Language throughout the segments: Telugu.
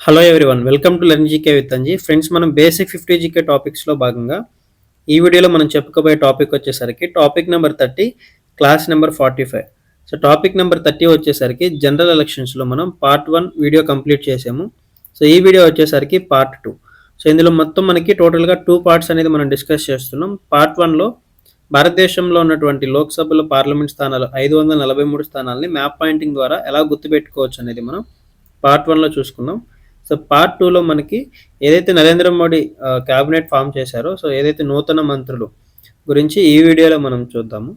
Hello everyone welcome to learn GK with Anji friends మనం బేసిక్ ఫిఫ్టీ జీకే టాపిక్స్లో భాగంగా ఈ వీడియోలో మనం చెప్పుకోబోయే టాపిక్ వచ్చేసరికి topic number thirty class number forty five so topic number thirty వచ్చేసరికి జనరల్ ఎలక్షన్స్లో మనం పార్ట్ వన్ వీడియో కంప్లీట్ చేసాము. సో ఈ వీడియో వచ్చేసరికి పార్ట్ టూ సో ఇందులో మొత్తం మనకి టోటల్గా టూ పార్ట్స్ అనేది మనం డిస్కస్ చేస్తున్నాం. పార్ట్ వన్లో భారతదేశంలో ఉన్నటువంటి లోక్సభలో పార్లమెంట్ స్థానాలు ఐదు వందల నలభై మూడు స్థానాలని మ్యాప్ పాయింటింగ్ ద్వారా ఎలా గుర్తుపెట్టుకోవచ్చు అనేది మనం పార్ట్ వన్లో చూసుకుందాం సో పార్ట్ టూలో మనకి ఏదైతే నరేంద్ర మోడీ క్యాబినెట్ ఫామ్ చేశారో సో ఏదైతే నూతన మంత్రులు గురించి ఈ వీడియోలో మనం చూద్దాము.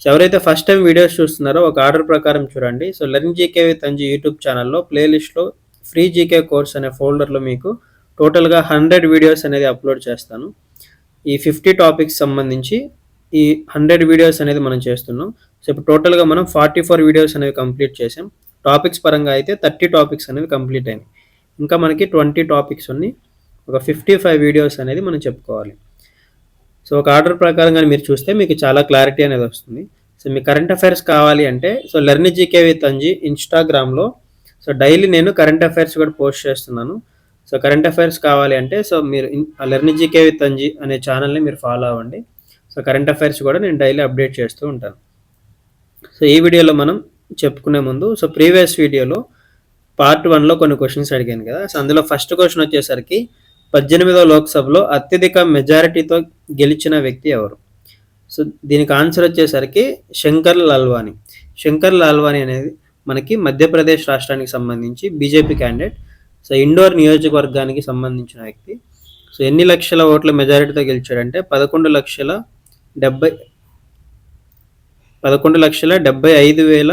సో ఎవరైతే ఫస్ట్ టైం వీడియోస్ చూస్తున్నారో ఒక ఆర్డర్ ప్రకారం చూడండి. So learn GK with Anji YouTube ఛానల్లో ప్లేలిస్ట్లో ఫ్రీ జీకే కోర్స్ అనే ఫోల్డర్లో మీకు టోటల్గా హండ్రెడ్ వీడియోస్ అనేది అప్లోడ్ చేస్తాను. ఈ ఫిఫ్టీ టాపిక్స్ సంబంధించి ఈ హండ్రెడ్ వీడియోస్ అనేది మనం చేస్తున్నాం. సో ఇప్పుడు టోటల్గా మనం ఫార్టీ ఫోర్ వీడియోస్ అనేవి కంప్లీట్ చేసాం టాపిక్స్ పరంగా అయితే థర్టీ టాపిక్స్ అనేవి కంప్లీట్ అయినాయి. ఇంకా మనకి ట్వంటీ టాపిక్స్ ఉన్నాయి. ఒక ఫిఫ్టీ ఫైవ్ వీడియోస్ అనేది మనం చెప్పుకోవాలి. సో ఒక ఆర్డర్ ప్రకారంగా మీరు చూస్తే మీకు చాలా క్లారిటీ అనేది వస్తుంది. సో మీ కరెంట్ అఫైర్స్ కావాలి అంటే so learn GK with Anji ఇన్స్టాగ్రామ్లో సో డైలీ నేను కరెంట్ అఫైర్స్ కూడా పోస్ట్ చేస్తున్నాను. సో కరెంట్ అఫైర్స్ కావాలి అంటే సో మీరు లెర్న్ జీకే విత్ అంజీ అనే ఛానల్ని మీరు ఫాలో అవ్వండి. సో కరెంట్ అఫైర్స్ కూడా నేను డైలీ అప్డేట్ చేస్తూ ఉంటాను. సో ఈ వీడియోలో మనం చెప్పుకునే ముందు సో ప్రీవియస్ వీడియోలో పార్ట్ వన్లో కొన్ని క్వశ్చన్స్ అడిగాను కదా. సో అందులో ఫస్ట్ క్వశ్చన్ వచ్చేసరికి పద్దెనిమిదో లోక్సభలో అత్యధిక మెజారిటీతో గెలిచిన వ్యక్తి ఎవరు? సో దీనికి ఆన్సర్ వచ్చేసరికి శంకర్ లాల్వాని శంకర్ లాల్వాని అనేది మనకి మధ్యప్రదేశ్ రాష్ట్రానికి సంబంధించి బీజేపీ క్యాండిడేట్. సో ఇండోర్ నియోజకవర్గానికి సంబంధించిన వ్యక్తి. సో ఎన్ని లక్షల ఓట్ల మెజారిటీతో గెలిచాడంటే పదకొండు లక్షల డెబ్బై పదకొండు లక్షల డెబ్బై ఐదు వేల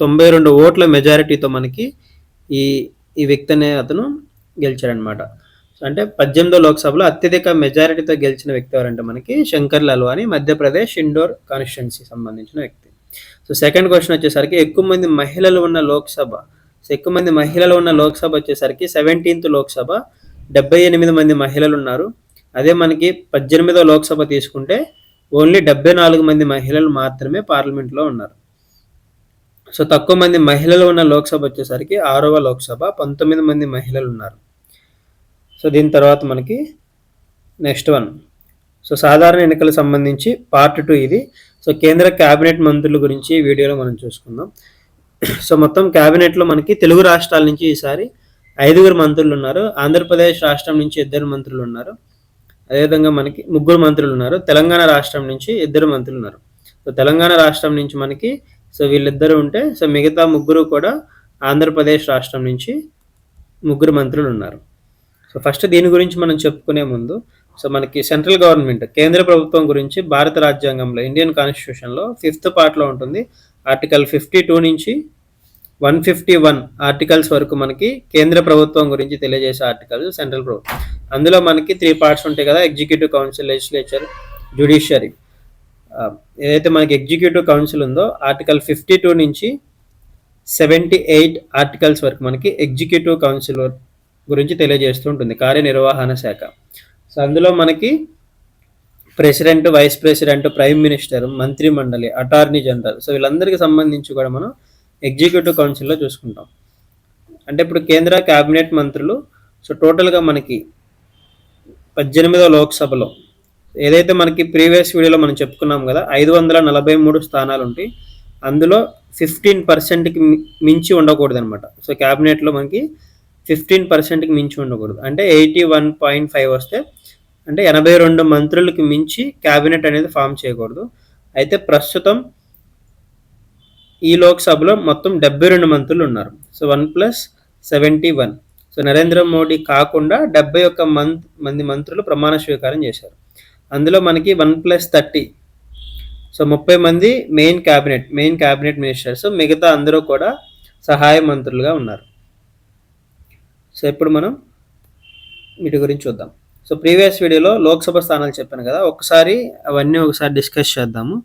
తొంభై రెండు ఓట్ల మెజారిటీతో మనకి ఈ ఈ వ్యక్తి అనే అతను గెలిచాడనమాట. అంటే పద్దెనిమిదో లోక్సభలో అత్యధిక మెజారిటీతో గెలిచిన వ్యక్తి ఎవరంటే మనకి శంకర్ లల్వాని మధ్యప్రదేశ్ ఇండోర్ కాన్స్టిట్యున్సీ సంబంధించిన వ్యక్తి. సో సెకండ్ క్వశ్చన్ వచ్చేసరికి ఎక్కువ మంది మహిళలు ఉన్న లోక్సభ సో ఎక్కువ మంది మహిళలు ఉన్న లోక్సభ వచ్చేసరికి సెవెంటీన్త్ లోక్సభ డెబ్బై ఎనిమిది మంది మహిళలు ఉన్నారు. అదే మనకి పద్దెనిమిదో లోక్సభ తీసుకుంటే ఓన్లీ డెబ్బై నాలుగు మంది మహిళలు మాత్రమే పార్లమెంట్లో ఉన్నారు. సో తక్కువ మంది మహిళలు ఉన్న లోక్సభ వచ్చేసరికి ఆరవ లోక్సభ పంతొమ్మిది మంది మహిళలు ఉన్నారు. సో దీని తర్వాత మనకి నెక్స్ట్ వన్. సో సాధారణ ఎన్నికలకు సంబంధించి పార్ట్ టూ ఇది. సో కేంద్ర క్యాబినెట్ మంత్రుల గురించి వీడియోలో మనం చూసుకుందాం. సో మొత్తం క్యాబినెట్లో మనకి తెలుగు రాష్ట్రాల నుంచి ఈసారి ఐదుగురు మంత్రులు ఉన్నారు. ఆంధ్రప్రదేశ్ రాష్ట్రం నుంచి ఇద్దరు మంత్రులు ఉన్నారు. అదేవిధంగా మనకి ముగ్గురు మంత్రులు ఉన్నారు. తెలంగాణ రాష్ట్రం నుంచి ఇద్దరు మంత్రులు ఉన్నారు. సో తెలంగాణ రాష్ట్రం నుంచి మనకి సో వీళ్ళిద్దరూ ఉంటే సో మిగతా ముగ్గురు కూడా ఆంధ్రప్రదేశ్ రాష్ట్రం నుంచి ముగ్గురు మంత్రులు ఉన్నారు. సో ఫస్ట్ దీని గురించి మనం చెప్పుకునే ముందు సో మనకి సెంట్రల్ గవర్నమెంట్ కేంద్ర ప్రభుత్వం గురించి భారత రాజ్యాంగంలో ఇండియన్ కాన్స్టిట్యూషన్లో ఫిఫ్త్ పార్ట్లో ఉంటుంది. ఆర్టికల్ ఫిఫ్టీ టూ నుంచి వన్ ఫిఫ్టీ వన్ ఆర్టికల్స్ వరకు మనకి కేంద్ర ప్రభుత్వం గురించి తెలియజేసే ఆర్టికల్స్ సెంట్రల్ ప్రభుత్వం. అందులో మనకి త్రీ పార్ట్స్ ఉంటాయి కదా ఎగ్జిక్యూటివ్ కౌన్సిల్ లెజిస్లేచర్ జ్యుడిషియరీ. ఏదైతే మనకి ఎగ్జిక్యూటివ్ కౌన్సిల్ ఉందో ఆర్టికల్ ఫిఫ్టీ టూ నుంచి సెవెంటీ ఎయిట్ ఆర్టికల్స్ వరకు మనకి ఎగ్జిక్యూటివ్ కౌన్సిల్ గురించి తెలియజేస్తూ ఉంటుంది కార్యనిర్వహణ శాఖ. సో అందులో మనకి president vice president prime minister మంత్రి మండలి అటార్నీ జనరల్ సో వీళ్ళందరికీ సంబంధించి కూడా మనం ఎగ్జిక్యూటివ్ కౌన్సిల్లో చూసుకుంటాం. అంటే ఇప్పుడు కేంద్ర క్యాబినెట్ మంత్రులు సో టోటల్గా మనకి పద్దెనిమిదో లోక్సభలో ఏదైతే మనకి ప్రీవియస్ వీడియోలో మనం చెప్పుకున్నాం కదా ఐదు వందల నలభై మూడు స్థానాలు ఉంటాయి అందులో ఫిఫ్టీన్ పర్సెంట్కి మించి ఉండకూడదు అనమాట సో క్యాబినెట్లో మనకి ఫిఫ్టీన్ పర్సెంట్కి మించి ఉండకూడదు. అంటే ఎయిటీ వన్ పాయింట్ ఫైవ్ వస్తే అంటే ఎనభై రెండు మంత్రులకి మించి క్యాబినెట్ అనేది ఫామ్ చేయకూడదు. అయితే ప్రస్తుతం ఈ లోక్సభలో మొత్తం డెబ్బై రెండు మంత్రులు ఉన్నారు. So one plus seventy one. So Narendra Modi కాకుండా డెబ్బై ఒక్క మంత్ మంది మంత్రులు ప్రమాణ స్వీకారం చేశారు. అందులో మనకి వన్ ప్లస్ థర్టీ. సో ముప్పై మంది main cabinet main cabinet ministers మిగతా అందరూ కూడా సహాయ మంత్రులుగా ఉన్నారు. సో ఇప్పుడు మనం వీటి గురించి చూద్దాం. సో ప్రీవియస్ వీడియోలో లోక్సభ స్థానాలు చెప్పాను కదా ఒకసారి అవన్నీ ఒకసారి డిస్కస్ చేద్దాము.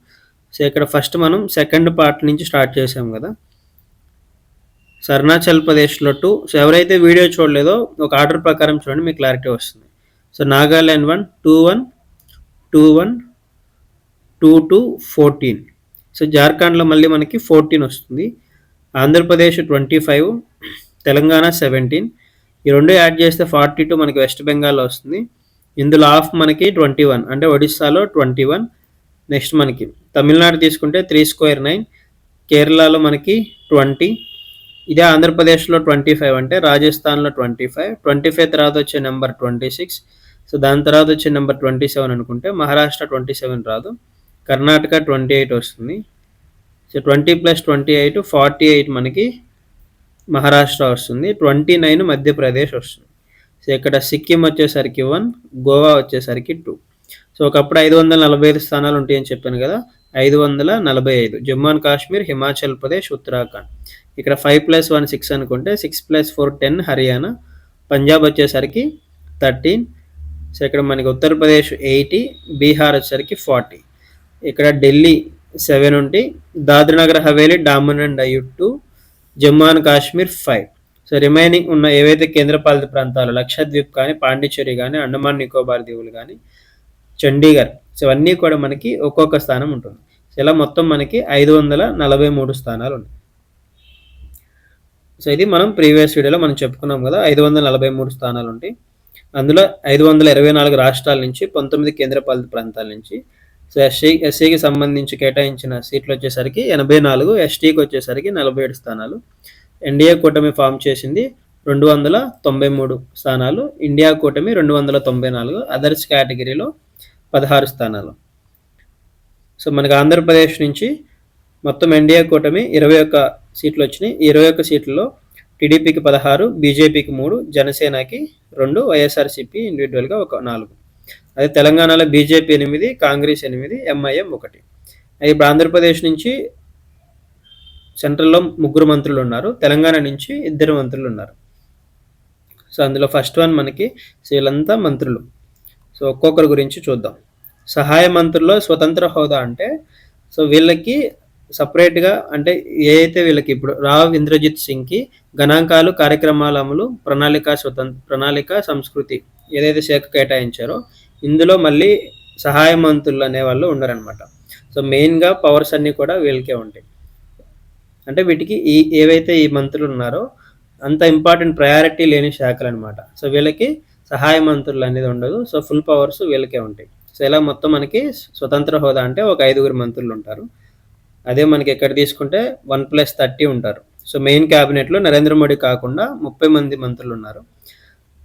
సో ఇక్కడ ఫస్ట్ మనం సెకండ్ పార్ట్ నుంచి స్టార్ట్ చేసాం కదా. సో అరుణాచల్ ప్రదేశ్లో టూ. సో ఎవరైతే వీడియో చూడలేదో ఒక ఆర్డర్ ప్రకారం చూడండి మీకు క్లారిటీ వస్తుంది. So Nagaland one two one two one two two fourteen so జార్ఖండ్లో మళ్ళీ మనకి ఫోర్టీన్ వస్తుంది. Andhra Pradesh twenty five Telangana seventeen ఈ రెండు యాడ్ చేస్తే ఫార్టీ టూ మనకి వెస్ట్ బెంగాల్లో వస్తుంది. ఇందులో ఆఫ్ మనకి ట్వంటీ వన్ అంటే ఒడిస్సాలో ట్వంటీ వన్ నెక్స్ట్ మనకి తమిళనాడు తీసుకుంటే త్రీ స్క్వేర్ నైన్ కేరళలో మనకి ట్వంటీ ఇదే ఆంధ్రప్రదేశ్లో ట్వంటీ ఫైవ్ అంటే రాజస్థాన్లో ట్వంటీ ఫైవ్ ట్వంటీ ఫైవ్ తర్వాత వచ్చే నెంబర్ ట్వంటీ సిక్స్ సో దాని తర్వాత వచ్చే నెంబర్ ట్వంటీ సెవెన్ అనుకుంటే మహారాష్ట్ర ట్వంటీ సెవెన్ రాదు కర్ణాటక ట్వంటీ ఎయిట్ వస్తుంది. So twenty plus twenty eight forty eight మనకి మహారాష్ట్ర వస్తుంది ట్వంటీ నైన్ మధ్యప్రదేశ్ వస్తుంది. సో ఇక్కడ సిక్కిం వచ్చేసరికి వన్ గోవా వచ్చేసరికి టూ సో ఒకప్పుడు ఐదు వందల నలభై ఐదు స్థానాలు ఉంటాయని చెప్పాను కదా ఐదు వందల నలభై ఐదు. జమ్మూ అండ్ కాశ్మీర్ హిమాచల్ ప్రదేశ్ ఉత్తరాఖండ్. ఇక్కడ ఫైవ్ ప్లస్ వన్ సిక్స్ అనుకుంటే six plus four ten Haryana. Punjab వచ్చేసరికి థర్టీన్ సో ఇక్కడ మనకి ఉత్తరప్రదేశ్ ఎయిటీ బీహార్ వచ్చేసరికి ఫార్టీ. ఇక్కడ ఢిల్లీ సెవెన్ ఉంటే Dadra Nagar Haveli Daman and Diu two Jammu and Kashmir five. So remaining ఉన్న ఏవైతే కేంద్రపాలిత ప్రాంతాలు లక్షద్వీప్ కానీ పాండిచ్చేరి కానీ అండమాన్ నికోబార్ దీవులు కానీ చండీగఢ్ సో ఇవన్నీ కూడా మనకి ఒక్కొక్క స్థానం ఉంటుంది. సో ఇలా మొత్తం మనకి ఐదు వందల నలభై మూడు స్థానాలు ఉన్నాయి. సో ఇది మనం ప్రీవియస్ వీడియోలో మనం చెప్పుకున్నాం కదా ఐదు వందల నలభై మూడు స్థానాలు ఉంటాయి. అందులో ఐదు వందల ఇరవై నాలుగు రాష్ట్రాల నుంచి పంతొమ్మిది కేంద్రపాలిత ప్రాంతాల నుంచి. సో ఎస్సీ ఎస్సీకి సంబంధించి కేటాయించిన సీట్లు వచ్చేసరికి ఎనభై నాలుగు ఎస్టీకి వచ్చేసరికి నలభై ఏడు స్థానాలు. ఎన్డీఏ కూటమి ఫామ్ చేసింది రెండు వందల తొంభై మూడు స్థానాలు. ఇండియా కూటమి రెండు వందల తొంభై నాలుగు అదర్స్ కేటగిరీలో పదహారు స్థానాలు. సో మనకు ఆంధ్రప్రదేశ్ నుంచి మొత్తం ఎన్డీఏ కూటమి ఇరవై ఒక్క సీట్లు వచ్చినాయి. ఇరవై ఒక్క సీట్లలో టీడీపీకి పదహారు బీజేపీకి మూడు జనసేనకి రెండు వైఎస్ఆర్సీపీ ఇండివిజువల్గా ఒక నాలుగు. అదే తెలంగాణలో బీజేపీ ఎనిమిది కాంగ్రెస్ ఎనిమిది ఎంఐఎం ఒకటి. అది ఇప్పుడు ఆంధ్రప్రదేశ్ నుంచి సెంట్రల్లో ముగ్గురు మంత్రులు ఉన్నారు. తెలంగాణ నుంచి ఇద్దరు మంత్రులు ఉన్నారు. సో అందులో ఫస్ట్ వన్ మనకి వీళ్ళంతా మంత్రులు. సో ఒక్కొక్కరి గురించి చూద్దాం. సహాయ మంత్రుల్లో స్వతంత్ర హోదా అంటే సో వీళ్ళకి సపరేట్గా అంటే ఏదైతే వీళ్ళకి ఇప్పుడు రావ్ ఇంద్రజిత్ సింగ్కి గణాంకాలు కార్యక్రమాల అమలు ప్రణాళిక స్వతంత్ర ప్రణాళిక సంస్కృతి ఏదైతే శాఖ కేటాయించారో ఇందులో మళ్ళీ సహాయ మంత్రులు అనే వాళ్ళు ఉండరనమాట సో మెయిన్గా పవర్స్ అన్నీ కూడా వీళ్ళకే ఉంటాయి. అంటే వీటికి ఈ ఏవైతే ఈ మంత్రులు ఉన్నారో అంత ఇంపార్టెంట్ ప్రయారిటీ లేని శాఖలు అనమాట సో వీళ్ళకి సహాయ మంత్రులు అనేది ఉండదు. సో ఫుల్ పవర్స్ వీళ్ళకే ఉంటాయి. సో ఇలా మొత్తం మనకి స్వతంత్ర హోదా అంటే ఒక ఐదుగురు మంత్రులు ఉంటారు. అదే మనకి ఎక్కడ తీసుకుంటే వన్ ప్లస్ థర్టీ ఉంటారు. సో మెయిన్ క్యాబినెట్లో నరేంద్ర మోడీ కాకుండా ముప్పై మంది మంత్రులు ఉన్నారు.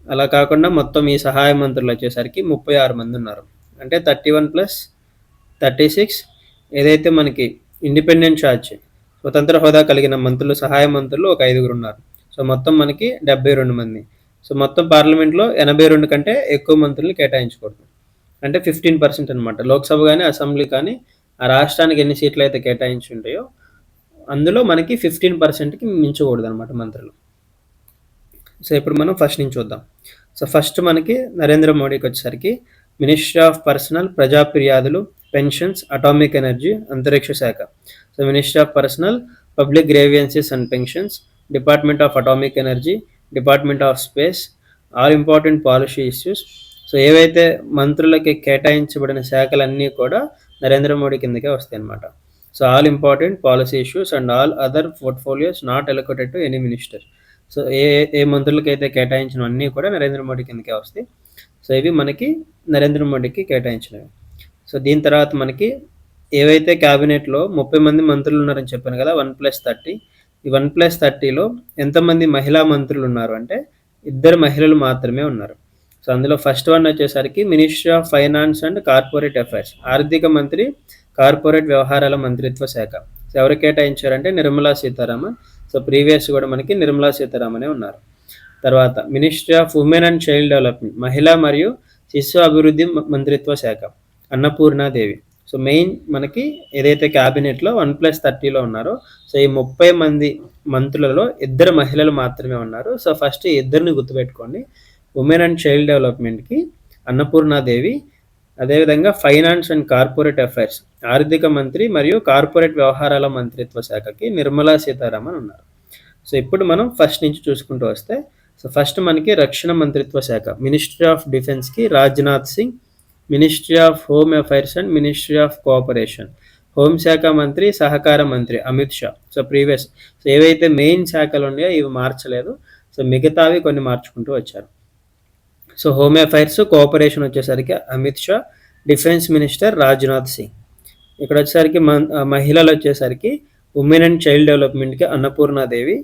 అలా కాకుండా మొత్తం ఈ సహాయ మంత్రులు వచ్చేసరికి ముప్పై ఆరు మంది ఉన్నారు. అంటే thirty one plus thirty six ఏదైతే మనకి ఇండిపెండెంట్ ఛార్జ్ స్వతంత్ర హోదా కలిగిన మంత్రులు సహాయ మంత్రులు ఒక ఐదుగురు ఉన్నారు. సో మొత్తం మనకి డెబ్బై రెండు మంది. సో మొత్తం పార్లమెంట్లో ఎనభై రెండు కంటే ఎక్కువ మంత్రులు కేటాయించకూడదు అంటే ఫిఫ్టీన్ పర్సెంట్ అనమాట లోక్సభ కానీ అసెంబ్లీ కానీ ఆ రాష్ట్రానికి ఎన్ని సీట్లు అయితే కేటాయించి ఉంటాయో అందులో మనకి ఫిఫ్టీన్ పర్సెంట్కి మించకూడదు అనమాట మంత్రులు. సో ఇప్పుడు మనం ఫస్ట్ నుంచి చూద్దాం. సో ఫస్ట్ మనకి నరేంద్ర మోడీకి వచ్చేసరికి మినిస్ట్రీ ఆఫ్ పర్సనల్ ప్రజా ఫిర్యాదులు పెన్షన్స్ అటామిక్ ఎనర్జీ అంతరిక్ష శాఖ. So ministry of personnel public grievances and pensions department of atomic energy department of space all important policy issues. So ఏవైతే మంత్రులకి కేటాయించబడిన శాఖలన్నీ కూడా నరేంద్ర మోడీ కిందకే వస్తాయి అనమాట so all important policy issues and all other portfolios not allocated to any minister. So ఏ ఏ మంత్రులకైతే కేటాయించినవన్నీ కూడా నరేంద్ర మోడీ కిందకే వస్తాయి. సో ఇవి మనకి నరేంద్ర మోడీకి కేటాయించినవి. సో దీని తర్వాత మనకి ఏవైతే క్యాబినెట్లో ముప్పై మంది మంత్రులు ఉన్నారని చెప్పాను కదా వన్ ప్లస్ థర్టీ. ఈ వన్ ప్లస్ థర్టీలో ఎంతమంది మహిళా మంత్రులు ఉన్నారు అంటే ఇద్దరు మహిళలు మాత్రమే ఉన్నారు. సో అందులో ఫస్ట్ వన్ వచ్చేసరికి ministry of finance and corporate affairs ఆర్థిక మంత్రి కార్పొరేట్ వ్యవహారాల మంత్రిత్వ శాఖ. సో ఎవరు కేటాయించారంటే నిర్మలా సీతారామన్. సో ప్రీవియస్ కూడా మనకి నిర్మలా సీతారామనే ఉన్నారు. తర్వాత ministry of women and child development మహిళా మరియు శిశు అభివృద్ధి మంత్రిత్వ శాఖ అన్నపూర్ణాదేవి. సో మెయిన్ మనకి ఏదైతే క్యాబినెట్లో వన్ ప్లస్ థర్టీలో ఉన్నారో సో ఈ ముప్పై మంది మంత్రులలో ఇద్దరు మహిళలు మాత్రమే ఉన్నారు. సో ఫస్ట్ ఇద్దరిని గుర్తుపెట్టుకోండి. ఉమెన్ అండ్ చైల్డ్ డెవలప్మెంట్కి అన్నపూర్ణాదేవి అదేవిధంగా ఫైనాన్స్ అండ్ కార్పొరేట్ అఫైర్స్ ఆర్థిక మంత్రి మరియు కార్పొరేట్ వ్యవహారాల మంత్రిత్వ శాఖకి నిర్మలా సీతారామన్ ఉన్నారు. సో ఇప్పుడు మనం ఫస్ట్ నుంచి చూసుకుంటూ వస్తే సో ఫస్ట్ మనకి రక్షణ మంత్రిత్వ శాఖ ministry of డిఫెన్స్కి Rajnath Singh ministry of home affairs and ministry of cooperation హోంశాఖ మంత్రి సహకార మంత్రి Amit Shah so previous so ఏవైతే మెయిన్ శాఖలు ఉన్నాయో ఇవి మార్చలేదు. సో మిగతావి కొన్ని మార్చుకుంటూ వచ్చారు. సో హోమ్ అఫైర్స్ కోఆపరేషన్ వచ్చేసరికి అమిత్ షా డిఫెన్స్ మినిస్టర్ రాజ్నాథ్ సింగ్. ఇక్కడ వచ్చేసరికి మహిళలు వచ్చేసరికి ఉమెన్ అండ్ చైల్డ్ డెవలప్మెంట్కి Annapurna Devi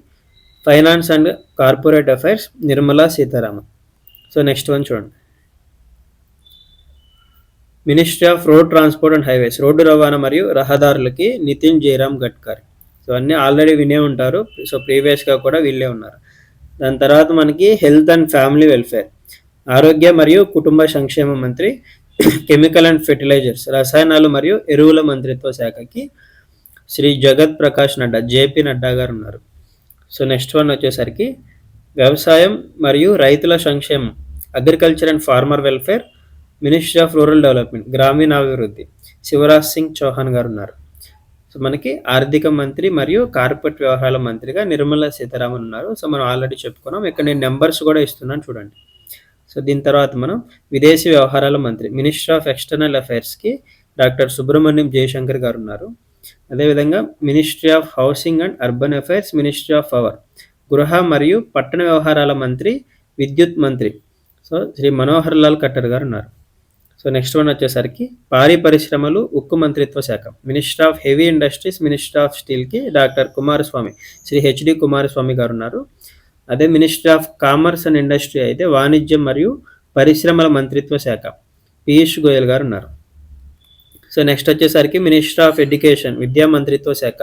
finance and corporate affairs Nirmala Sitharaman. So next one చూడండి. Ministry of road transport and highways road రవాణా మరియు రహదారులకి నితిన్ జయరామ్ గడ్కర్. సో అన్నీ ఆల్రెడీ వినే ఉంటారు సో ప్రీవియస్గా కూడా వీళ్ళే ఉన్నారు. దాని తర్వాత మనకి హెల్త్ అండ్ ఫ్యామిలీ వెల్ఫేర్. ఆరోగ్య మరియు కుటుంబ సంక్షేమ మంత్రి కెమికల్ అండ్ ఫెర్టిలైజర్స్ రసాయనాలు మరియు ఎరువుల మంత్రిత్వ శాఖకి శ్రీ జగత్ ప్రకాష్ నడ్డా జేపీ నడ్డా గారు ఉన్నారు. సో నెక్స్ట్ వన్ వచ్చేసరికి వ్యవసాయం మరియు రైతుల సంక్షేమం agriculture and farmer welfare ministry of rural development గ్రామీణాభివృద్ధి శివరాజ్ సింగ్ చౌహాన్ గారు ఉన్నారు. సో మనకి ఆర్థిక మంత్రి మరియు కార్పొరేట్ వ్యవహారాల మంత్రిగా నిర్మలా సీతారామన్ ఉన్నారు. సో మనం ఆల్రెడీ చెప్పుకున్నాం. ఇక్కడ నేను నెంబర్స్ కూడా ఇస్తున్నాను చూడండి. సో దీని తర్వాత మనం విదేశీ వ్యవహారాల మంత్రి మినిస్టర్ ఆఫ్ ఎక్స్టర్నల్ అఫైర్స్కి డాక్టర్ సుబ్రహ్మణ్యం జయశంకర్ గారు ఉన్నారు. అదేవిధంగా ministry of housing and urban affairs ministry of power గృహ మరియు పట్టణ వ్యవహారాల మంత్రి విద్యుత్ మంత్రి సో శ్రీ మనోహర్ లాల్ ఖట్టర్ గారు ఉన్నారు. సో నెక్స్ట్ వన్ వచ్చేసరికి భారీ పరిశ్రమలు ఉక్కు మంత్రిత్వ శాఖ minister of heavy industries minister of స్టీల్కి doctor Kumaraswamy Shri HD Kumaraswamy గారు ఉన్నారు. అదే minister of commerce and industry అయితే వాణిజ్యం మరియు పరిశ్రమల మంత్రిత్వ శాఖ. పీయూష్ గోయల్ గారు ఉన్నారు. సో నెక్స్ట్ వచ్చేసరికి మినిస్టర్ ఆఫ్ ఎడ్యుకేషన్ విద్యా మంత్రిత్వ శాఖ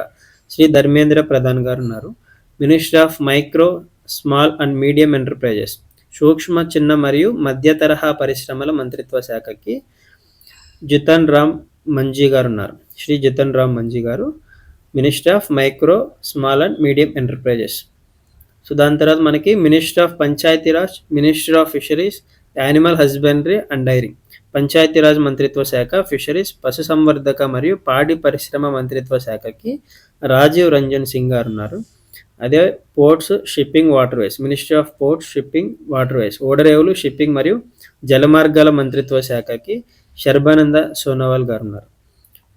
శ్రీ ధర్మేంద్ర ప్రధాన్ గారు ఉన్నారు. Minister of micro small and medium enterprises సూక్ష్మ చిన్న మరియు మధ్య తరహా పరిశ్రమల మంత్రిత్వ శాఖకి జితన్ రామ్ మంజీ గారు ఉన్నారు. శ్రీ జితన్ రామ్ మంజీ గారు minister of micro small and medium enterprises. So దాని తర్వాత మనకి minister of Panchayati Raj minister of fisheries animal husbandry and dairy Panchayati Raj మంత్రిత్వ శాఖ ఫిషరీస్ పశుసంవర్ధక మరియు పాడి పరిశ్రమ మంత్రిత్వ శాఖకి రాజీవ్ రంజన్ సింగ్ గారు ఉన్నారు. అదే ports shipping waterways ministry of ports shipping waterways ఓడరేవులు shipping మరియు జలమార్గాల మంత్రిత్వ శాఖకి శర్బానంద సోనోవాల్ గారు ఉన్నారు.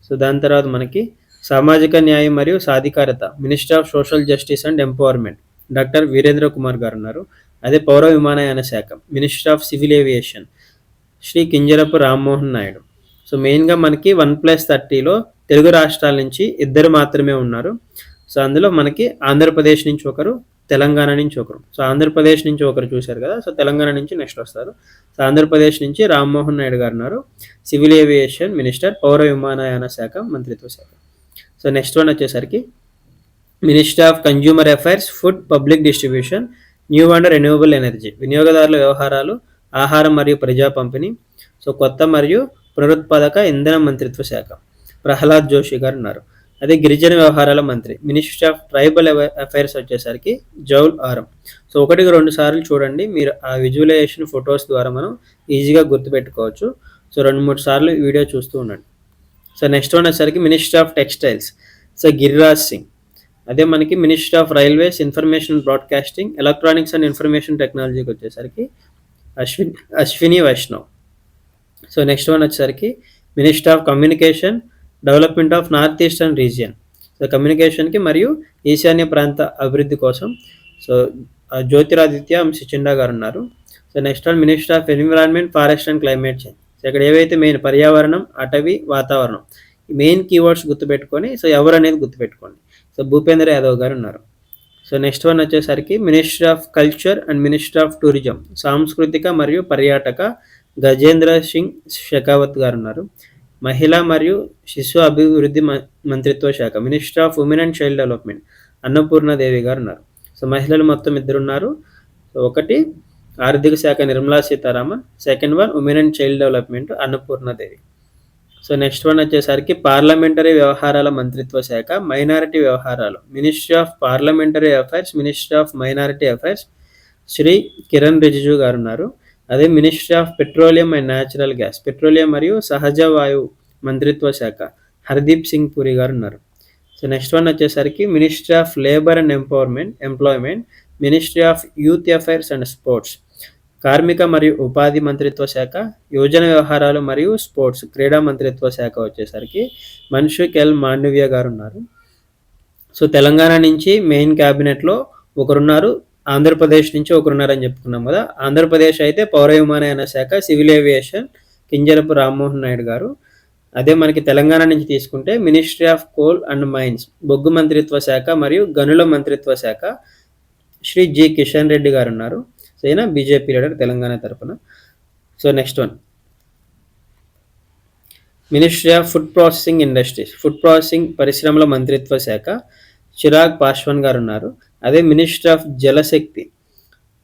సో దాని తర్వాత మనకి సామాజిక న్యాయం మరియు సాధికారత minister of social justice and empowerment doctor Virendra Kumar గారు ఉన్నారు అదే పౌర విమానయాన శాఖ minister of civil aviation Shri Kinjarapu Rammohan Naidu. So మెయిన్గా మనకి వన్ ప్లస్ థర్టీలో తెలుగు రాష్ట్రాల నుంచి ఇద్దరు మాత్రమే ఉన్నారు. సో అందులో మనకి ఆంధ్రప్రదేశ్ నుంచి ఒకరు తెలంగాణ నుంచి ఒకరు. సో ఆంధ్రప్రదేశ్ నుంచి ఒకరు చూశారు కదా సో తెలంగాణ నుంచి నెక్స్ట్ వస్తారు. సో ఆంధ్రప్రదేశ్ నుంచి రామ్మోహన్ నాయుడు గారు ఉన్నారు. సివిల్ ఏవియేషన్ మినిస్టర్ పౌర విమానయాన శాఖ మంత్రిత్వ శాఖ. సో నెక్స్ట్ వన్ వచ్చేసరికి minister of consumer affairs food public distribution new and renewable energy వినియోగదారుల వ్యవహారాలు ఆహారం మరియు ప్రజా పంపిణీ సో కొత్త మరియు పునరుత్పాదక ఇంధన మంత్రిత్వ శాఖ. ప్రహ్లాద్ జోషి గారు ఉన్నారు అదే గిరిజన వ్యవహారాల మంత్రి. మినిస్టర్ ఆఫ్ ట్రైబల్ అఫైర్స్ వచ్చేసరికి జౌల్ ఆరం. సో ఒకటికి రెండు సార్లు చూడండి మీరు ఆ విజువలైజేషన్ ఫొటోస్ ద్వారా మనం ఈజీగా గుర్తుపెట్టుకోవచ్చు. సో రెండు మూడు సార్లు వీడియో చూస్తూ ఉండండి. సో నెక్స్ట్ వన్ వచ్చేసరికి minister of textiles so Giriraj Singh. అదే మనకి ministry of railways information broadcasting electronics and information టెక్నాలజీకి వచ్చేసరికి Ashwin Ashwini Vaishnaw. So next one వచ్చేసరికి minister of communication development of north eastern region so కమ్యూనికేషన్కి మరియు ఈశాన్య ప్రాంత అభివృద్ధి కోసం. సో జ్యోతిరాదిత్య సిచిండా గారు ఉన్నారు so next one minister of environment forest and climate change so ఇక్కడ ఏవైతే మెయిన్ పర్యావరణం అటవీ వాతావరణం మెయిన్ కీవర్డ్స్ గుర్తుపెట్టుకొని సో ఎవరు అనేది గుర్తుపెట్టుకోండి. సో భూపేంద్ర యాదవ్ గారు ఉన్నారు. సో నెక్స్ట్ వన్ వచ్చేసరికి minister of culture and minister of tourism సాంస్కృతిక మరియు పర్యాటక గజేంద్ర సింగ్ షెకావత్ గారు ఉన్నారు. మహిళా మరియు శిశు అభివృద్ధి మంత్రిత్వ శాఖ minister of women and child development Annapurna Devi గారు ఉన్నారు. సో మహిళలు మొత్తం ఇద్దరు ఉన్నారు. సో ఒకటి ఆర్థిక శాఖ Nirmala Sitharaman second one women and child development Annapurna Devi so next one వచ్చేసరికి పార్లమెంటరీ వ్యవహారాల మంత్రిత్వ శాఖ మైనారిటీ వ్యవహారాలు. Ministry of parliamentary affairs ministry of minority affairs Shri Kiren Rijiju గారు ఉన్నారు అదే ministry of petroleum and natural gas petroleum మరియు సహజ వాయు మంత్రిత్వ శాఖ హర్దీప్ సింగ్ పురి గారు ఉన్నారు సో నెక్స్ట్ వన్ వచ్చేసరికి ministry of labour and empowerment employment ministry of youth affairs and sports కార్మిక మరియు ఉపాధి మంత్రిత్వ శాఖ యువజన వ్యవహారాలు మరియు స్పోర్ట్స్ క్రీడా మంత్రిత్వ శాఖ వచ్చేసరికి మన్షుక్ ఎల్ మాండవ్య గారు ఉన్నారు సో తెలంగాణ నుంచి మెయిన్ క్యాబినెట్లో ఒకరున్నారు ఆంధ్రప్రదేశ్ నుంచి ఒకరున్నారని చెప్పుకున్నాం కదా. ఆంధ్రప్రదేశ్ అయితే పౌర విమానయాన శాఖ సివిల్ ఏవియేషన్ కింజరపు రామ్మోహన్ నాయుడు గారు. అదే మనకి తెలంగాణ నుంచి తీసుకుంటే ministry of coal and mines బొగ్గు మంత్రిత్వ శాఖ మరియు గనుల మంత్రిత్వ శాఖ శ్రీ జి కిషన్ రెడ్డి గారు ఉన్నారు సో ఈయన బీజేపీ లీడర్ తెలంగాణ తరఫున so next one. Ministry of food processing industries. Food processing పరిశ్రమల మంత్రిత్వ శాఖ చిరాగ్ పాశ్వాన్ గారు ఉన్నారు అదే minister of Jal Shakti.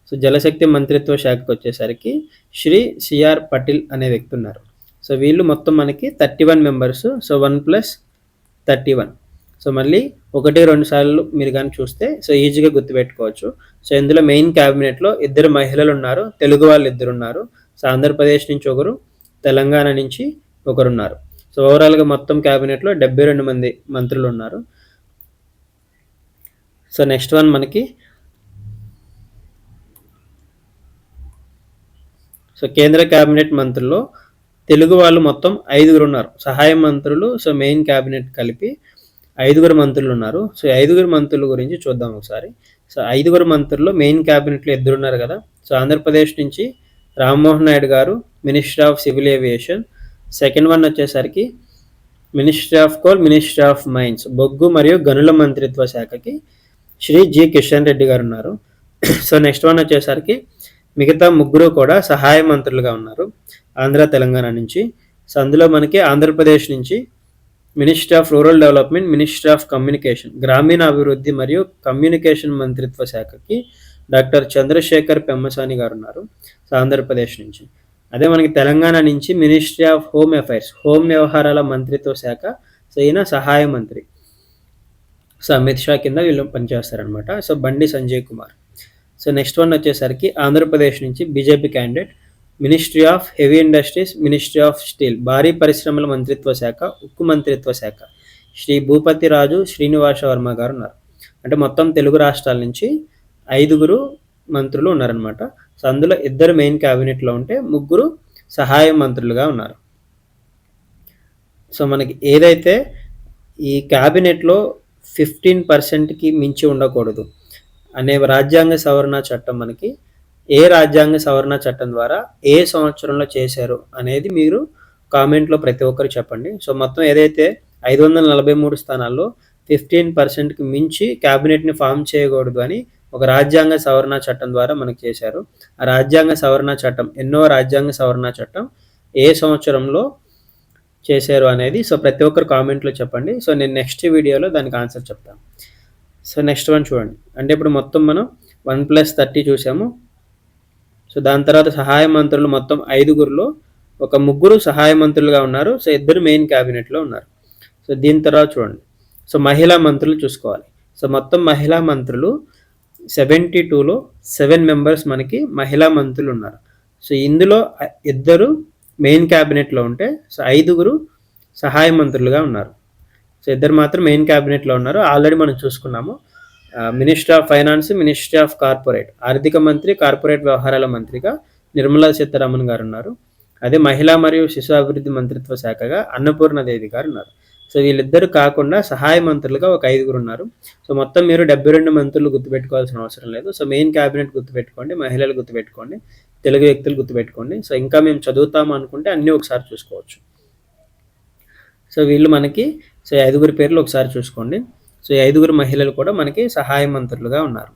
So Jal Shakti మంత్రిత్వ శాఖకు వచ్చేసరికి శ్రీ సిఆర్ పటిల్ అనే వ్యక్తి ఉన్నారు. సో వీళ్ళు మొత్తం మనకి thirty one members. So one plus thirty one. So మళ్ళీ ఒకటి రెండు సార్లు మీరు కానీ చూస్తే సో ఈజీగా గుర్తుపెట్టుకోవచ్చు. సో ఇందులో మెయిన్ క్యాబినెట్లో ఇద్దరు మహిళలు ఉన్నారు తెలుగు వాళ్ళు ఇద్దరు ఉన్నారు. సో ఆంధ్రప్రదేశ్ నుంచి ఒకరు తెలంగాణ నుంచి ఒకరు ఉన్నారు. సో ఓవరాల్గా మొత్తం క్యాబినెట్లో డెబ్బై రెండు మంది మంత్రులు ఉన్నారు. సో నెక్స్ట్ వన్ మనకి సో కేంద్ర క్యాబినెట్ మంత్రుల్లో తెలుగు వాళ్ళు మొత్తం ఐదుగురు ఉన్నారు. సహాయ మంత్రులు సో మెయిన్ క్యాబినెట్ కలిపి ఐదుగురు మంత్రులు ఉన్నారు. సో ఐదుగురు మంత్రుల గురించి చూద్దాం ఒకసారి. సో ఐదుగురు మంత్రులు మెయిన్ క్యాబినెట్లో ఇద్దరు ఉన్నారు కదా. సో ఆంధ్రప్రదేశ్ నుంచి రామ్మోహన్ నాయుడు గారు minister of civil aviation. Second one వచ్చేసరికి minister of coal minister of mines బొగ్గు మరియు గనుల మంత్రిత్వ శాఖకి శ్రీ జి కిషన్ రెడ్డి గారు ఉన్నారు. సో నెక్స్ట్ వన్ వచ్చేసరికి మిగతా ముగ్గురు కూడా సహాయ మంత్రులుగా ఉన్నారు ఆంధ్ర తెలంగాణ నుంచి. సో అందులో మనకి ఆంధ్రప్రదేశ్ నుంచి minister of rural development minister of communication గ్రామీణ అభివృద్ధి మరియు కమ్యూనికేషన్ మంత్రిత్వ శాఖకి డాక్టర్ చంద్రశేఖర్ పెమ్మసాని గారు ఉన్నారు సో ఆంధ్రప్రదేశ్ నుంచి. అదే మనకి తెలంగాణ నుంచి ministry of home affairs home వ్యవహారాల మంత్రిత్వ శాఖ సో ఈయన సహాయ మంత్రి సో అమిత్ షా కింద వీళ్ళు పనిచేస్తారనమాట so Bandi Sanjay Kumar. So next one వచ్చేసరికి ఆంధ్రప్రదేశ్ నుంచి BJP candidate ministry of heavy industries ministry of steel భారీ పరిశ్రమల మంత్రిత్వ శాఖ ఉక్కు మంత్రిత్వ శాఖ. శ్రీ భూపతి రాజు శ్రీనివాస వర్మ గారు ఉన్నారు. అంటే మొత్తం తెలుగు రాష్ట్రాల నుంచి ఐదుగురు మంత్రులు ఉన్నారనమాట సో అందులో ఇద్దరు మెయిన్ క్యాబినెట్లో ఉంటే ముగ్గురు సహాయ మంత్రులుగా ఉన్నారు. సో మనకి ఏదైతే ఈ క్యాబినెట్లో ఫిఫ్టీన్ పర్సెంట్కి మించి ఉండకూడదు అనే రాజ్యాంగ సవరణ చట్టం మనకి ఏ రాజ్యాంగ సవరణ చట్టం ద్వారా ఏ సంవత్సరంలో చేశారు అనేది మీరు కామెంట్లో ప్రతి ఒక్కరు చెప్పండి. సో మొత్తం ఏదైతే ఐదు వందల నలభై మూడు స్థానాల్లో ఫిఫ్టీన్ పర్సెంట్కి మించి క్యాబినెట్ని ఫామ్ చేయకూడదు అని ఒక రాజ్యాంగ సవరణ చట్టం ద్వారా మనకు చేశారు. ఆ రాజ్యాంగ సవరణ చట్టం ఎన్నో రాజ్యాంగ సవరణ చట్టం ఏ సంవత్సరంలో చేశారు అనేది సో ప్రతి ఒక్కరు కామెంట్లో చెప్పండి. సో నేను నెక్స్ట్ వీడియోలో దానికి ఆన్సర్ చెప్తాను. సో నెక్స్ట్ వన్ చూడండి. అంటే ఇప్పుడు మొత్తం మనం వన్ ప్లస్ థర్టీ చూసాము. సో దాని తర్వాత సహాయ మంత్రులు మొత్తం ఐదుగురులో ఒక ముగ్గురు సహాయ మంత్రులుగా ఉన్నారు. సో ఇద్దరు మెయిన్ క్యాబినెట్లో ఉన్నారు. సో దీని తర్వాత చూడండి. సో మహిళా మంత్రులు చూసుకోవాలి. సో మొత్తం మహిళా మంత్రులు సెవెంటీ టూలో సెవెన్ మెంబర్స్ మనకి మహిళా మంత్రులు ఉన్నారు. సో ఇందులో ఇద్దరు మెయిన్ క్యాబినెట్లో ఉంటే సో ఐదుగురు సహాయ మంత్రులుగా ఉన్నారు. సో ఇద్దరు మాత్రం మెయిన్ క్యాబినెట్లో ఉన్నారు. ఆల్రెడీ మనం చూసుకున్నాము. Minister of finance ministry of corporate ఆర్థిక మంత్రి కార్పొరేట్ వ్యవహారాల మంత్రిగా నిర్మలా సీతారామన్ గారు ఉన్నారు. అదే మహిళా మరియు శిశు అభివృద్ధి మంత్రిత్వ శాఖగా అన్నపూర్ణదేవి గారు ఉన్నారు. సో వీళ్ళిద్దరు కాకుండా సహాయ మంత్రులుగా ఒక ఐదుగురు ఉన్నారు. సో మొత్తం మీరు డెబ్బై రెండు మంత్రులు గుర్తుపెట్టుకోవాల్సిన అవసరం లేదు. సో మెయిన్ క్యాబినెట్ గుర్తుపెట్టుకోండి మహిళలు గుర్తుపెట్టుకోండి తెలుగు వ్యక్తులు గుర్తుపెట్టుకోండి. సో ఇంకా మేము చదువుతాము అనుకుంటే అన్నీ ఒకసారి చూసుకోవచ్చు. సో వీళ్ళు మనకి సో ఐదుగురు పేర్లు ఒకసారి చూసుకోండి. సో ఈ ఐదుగురు మహిళలు కూడా మనకి సహాయ మంత్రులుగా ఉన్నారు.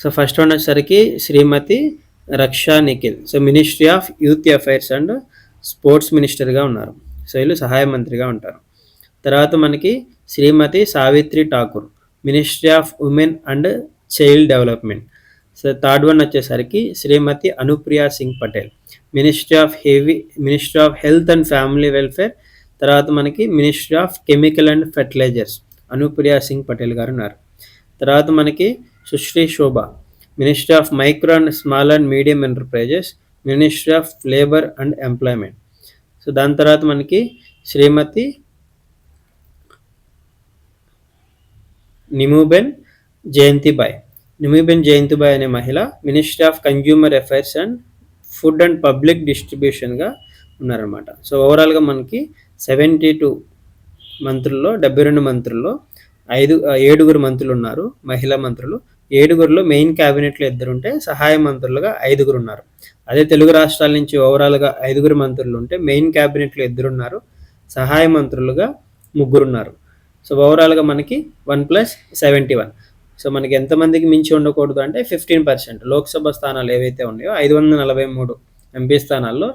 సో ఫస్ట్ వన్ వచ్చేసరికి Shrimati Raksha Nikhil. So ministry of youth affairs and sports మినిస్టర్గా ఉన్నారు. సో వీళ్ళు సహాయ మంత్రిగా ఉంటారు. తర్వాత మనకి Shrimati Savitri Thakur ministry of women and child development. So third one వచ్చేసరికి Shrimati Anupriya Singh Patel ministry of heavy ministry of health and family welfare తర్వాత మనకి ministry of chemical and fertilizers Anupriya Singh Patel garu ఉన్నారు. తర్వాత మనకి Sushri Shobha ministry of micro and small and medium enterprises ministry of labour and employment so దాని తర్వాత మనకి శ్రీమతి నిమూబెన్ జయంతిబాయ్. నిముబెన్ జయంతిబాయ్ అనే మహిళ ministry of consumer affairs and food and public డిస్ట్రిబ్యూషన్గా ఉన్నారనమాట సో ఓవరాల్గా మనకి సెవెంటీ టూ మంత్రుల్లో డెబ్బై రెండు మంత్రుల్లో ఐదు ఏడుగురు మంత్రులు ఉన్నారు మహిళా మంత్రులు. ఏడుగురులో మెయిన్ క్యాబినెట్లో ఇద్దరు ఉంటే సహాయ మంత్రులుగా ఐదుగురు ఉన్నారు. అదే తెలుగు రాష్ట్రాల నుంచి ఓవరాల్గా ఐదుగురు మంత్రులు ఉంటే మెయిన్ క్యాబినెట్లో ఇద్దరున్నారు సహాయ మంత్రులుగా ముగ్గురున్నారు సో ఓవరాల్గా మనకి one plus seventy one so మనకి ఎంతమందికి మించి ఉండకూడదు అంటే ఫిఫ్టీన్ పర్సెంట్ లోక్సభ స్థానాలు ఏవైతే ఉన్నాయో ఐదు వందల నలభై మూడు ఎంపీ స్థానాల్లో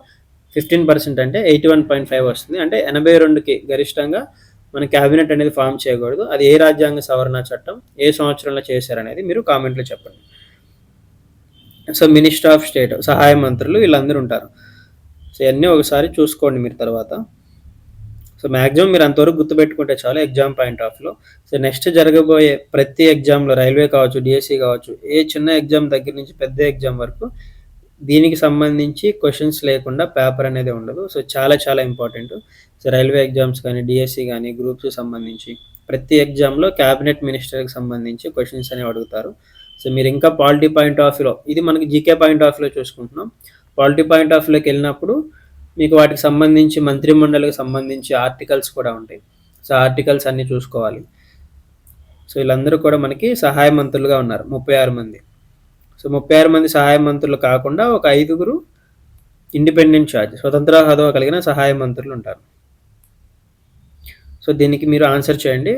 ఫిఫ్టీన్ పర్సెంట్ అంటే ఎయిటీ వన్ పాయింట్ ఫైవ్ వస్తుంది. అంటే ఎనభై రెండుకి గరిష్టంగా మన క్యాబినెట్ అనేది ఫామ్ చేయకూడదు. అది ఏ రాజ్యాంగ సవరణ చట్టం ఏ సంవత్సరంలో చేశారనేది మీరు కామెంట్లో చెప్పండి. సో మినిస్టర్ ఆఫ్ స్టేట్ సహాయ మంత్రులు వీళ్ళందరూ ఉంటారు. సో ఇవన్నీ ఒకసారి చూసుకోండి మీరు తర్వాత. సో మ్యాక్సిమం మీరు అంతవరకు గుర్తుపెట్టుకుంటే చాలు ఎగ్జామ్ పాయింట్ ఆఫ్లో సో నెక్స్ట్ జరగబోయే ప్రతి ఎగ్జామ్లో రైల్వే కావచ్చు డిఎస్సి కావచ్చు ఏ చిన్న ఎగ్జామ్ దగ్గర నుంచి పెద్ద ఎగ్జామ్ వరకు దీనికి సంబంధించి క్వశ్చన్స్ లేకుండా పేపర్ అనేది ఉండదు. సో చాలా చాలా ఇంపార్టెంట్ సో రైల్వే ఎగ్జామ్స్ కానీ డిఎస్సి కానీ గ్రూప్స్ సంబంధించి ప్రతి ఎగ్జామ్లో క్యాబినెట్ మినిస్టర్కి సంబంధించి క్వశ్చన్స్ అనేవి అడుగుతారు. సో మీరు ఇంకా పాలిటీ పాయింట్ ఆఫ్ వ్యూలో ఇది మనకి జీకే పాయింట్ ఆఫ్ వ్యూలో చూసుకుంటున్నాం. పాలిటీ పాయింట్ ఆఫ్ వ్యూలోకి వెళ్ళినప్పుడు మీకు వాటికి సంబంధించి మంత్రిమండలికి సంబంధించి ఆర్టికల్స్ కూడా ఉంటాయి. సో ఆర్టికల్స్ అన్నీ చూసుకోవాలి. సో వీళ్ళందరూ కూడా మనకి సహాయ మంత్రులుగా ఉన్నారు. ముప్పై ఆరు మంది. సో ముప్పై ఆరు మంది సహాయ మంత్రులు కాకుండా ఒక ఐదుగురు ఇండిపెండెంట్ ఛార్జ్ స్వతంత్ర హోదా కలిగిన సహాయ మంత్రులు ఉంటారు. సో దీనికి మీరు ఆన్సర్ చేయండి.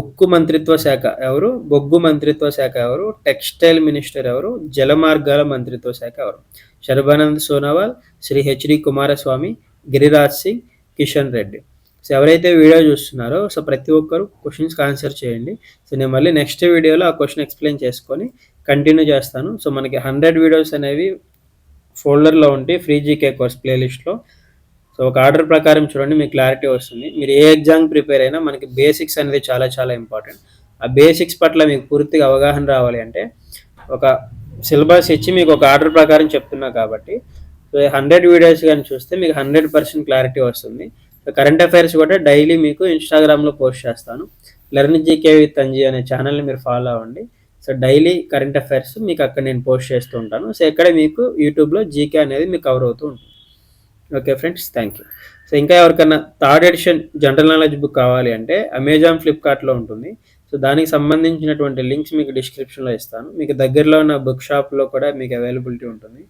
ఉక్కు మంత్రిత్వ శాఖ ఎవరు? బొగ్గు మంత్రిత్వ శాఖ ఎవరు? టెక్స్టైల్ మినిస్టర్ ఎవరు? జలమార్గాల మంత్రిత్వ శాఖ ఎవరు? శర్బానంద్ సోనోవాల్ శ్రీ హెచ్డి కుమారస్వామి గిరిరాజ్ సింగ్ కిషన్ రెడ్డి. సో ఎవరైతే వీడియో చూస్తున్నారో సో ప్రతి ఒక్కరు క్వశ్చన్స్కి ఆన్సర్ చేయండి. సో నేను మళ్ళీ నెక్స్ట్ వీడియోలో ఆ క్వశ్చన్ ఎక్స్ప్లెయిన్ చేసుకొని కంటిన్యూ చేస్తాను. సో మనకి హండ్రెడ్ వీడియోస్ అనేవి ఫోల్డర్లో ఉంటాయి ఫ్రీ జీకే కోర్స్ ప్లేలిస్ట్లో. సో ఒక ఆర్డర్ ప్రకారం చూడండి మీకు క్లారిటీ వస్తుంది. మీరు ఏ ఎగ్జామ్ ప్రిపేర్ అయినా మనకి బేసిక్స్ అనేది చాలా చాలా ఇంపార్టెంట్. ఆ బేసిక్స్ పట్ల మీకు పూర్తిగా అవగాహన రావాలి అంటే ఒక సిలబస్ ఇచ్చి మీకు ఒక ఆర్డర్ ప్రకారం చెప్తున్నా కాబట్టి సో హండ్రెడ్ వీడియోస్ కానీ చూస్తే మీకు హండ్రెడ్ పర్సెంట్ క్లారిటీ వస్తుంది. సో కరెంట్ అఫైర్స్ కూడా డైలీ మీకు ఇన్స్టాగ్రామ్లో పోస్ట్ చేస్తాను. లెర్న్ జీకే విత్ అంజీ అనే ఛానల్ని మీరు ఫాలో అవ్వండి. సో డైలీ కరెంట్ అఫైర్స్ మీకు అక్కడ నేను పోస్ట్ చేస్తూ ఉంటాను. సో ఇక్కడ మీకు యూట్యూబ్లో జీకే అనేది మీకు కవర్ అవుతూ ఉంటుంది. Okay friends thank you so ఇంకా ఎవరికైనా third edition general knowledge book కావాలి అంటే అమెజాన్ ఫ్లిప్కార్ట్లో ఉంటుంది. సో దానికి సంబంధించినటువంటి లింక్స్ మీకు డిస్క్రిప్షన్లో ఇస్తాను. మీకు దగ్గరలో ఉన్న బుక్ షాప్లో కూడా మీకు అవైలబిలిటీ ఉంటుంది.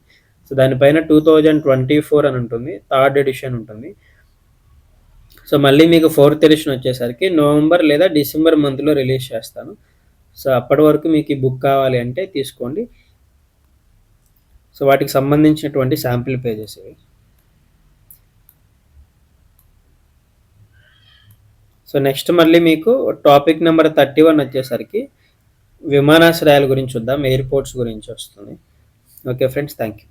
సో దానిపైన టూ థౌజండ్ ట్వంటీ ఫోర్ అని ఉంటుంది. థర్డ్ ఎడిషన్ ఉంటుంది. సో మళ్ళీ మీకు ఫోర్త్ ఎడిషన్ వచ్చేసరికి నవంబర్ లేదా డిసెంబర్ మంత్లో రిలీజ్ చేస్తాను. సో అప్పటి వరకు మీకు ఈ బుక్ కావాలి అంటే తీసుకోండి. సో వాటికి సంబంధించినటువంటి శాంపిల్ పేజెస్ ఇవి. సో నెక్స్ట్ మళ్ళీ మీకు టాపిక్ నెంబర్ థర్టీ వన్ వచ్చేసరికి విమానాశ్రయాల గురించి చూద్దాం ఎయిర్పోర్ట్స్ గురించి వస్తుంది. Okay friends thank you